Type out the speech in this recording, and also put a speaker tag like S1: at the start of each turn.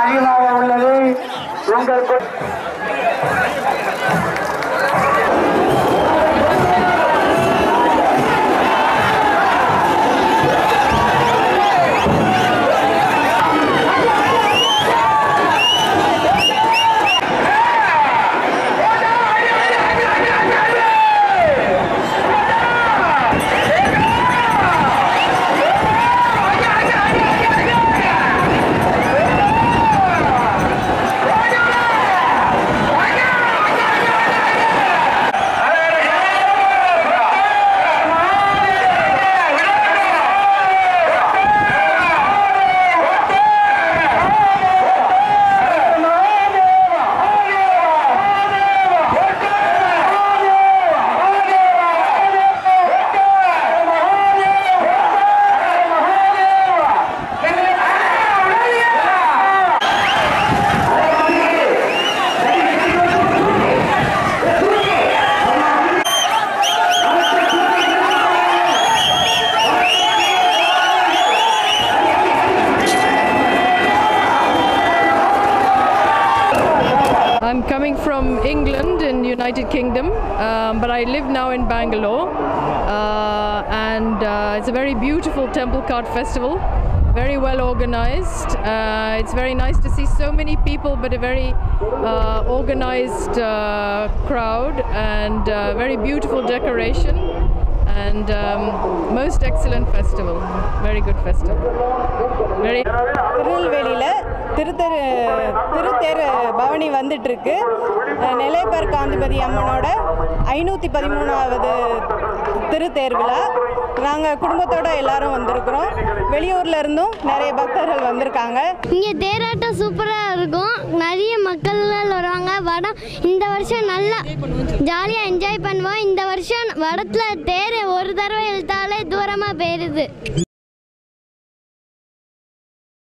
S1: அதிகமாக I'm coming from England in United Kingdom, um, but I live now in Bangalore, uh, and uh, it's a very beautiful temple card festival, very well organized. Uh, it's very nice to see so many people, but a very uh, organized uh, crowd and uh, very beautiful decoration. And um, most excellent festival, very good festival. Very.
S2: திருத்தரு திருத்தேர் பவனி வந்துட்டு இருக்கு காந்திபதி அம்மனோட ஐநூற்றி பதிமூணாவது திருத்தேர் விழா. நாங்கள் குடும்பத்தோட எல்லாரும் வந்திருக்கிறோம். வெளியூர்ல இருந்தும் நிறைய பக்தர்கள் வந்திருக்காங்க.
S3: இங்கே தேராட்டம் சூப்பராக இருக்கும். நிறைய மக்கள்கள் வருவாங்க. வடம் இந்த வருஷம் நல்லா ஜாலியாக என்ஜாய் பண்ணுவோம். இந்த வருஷம் வடத்தில் தேர் ஒரு தடவை இழுத்தாலே தூரமாக போயிடுது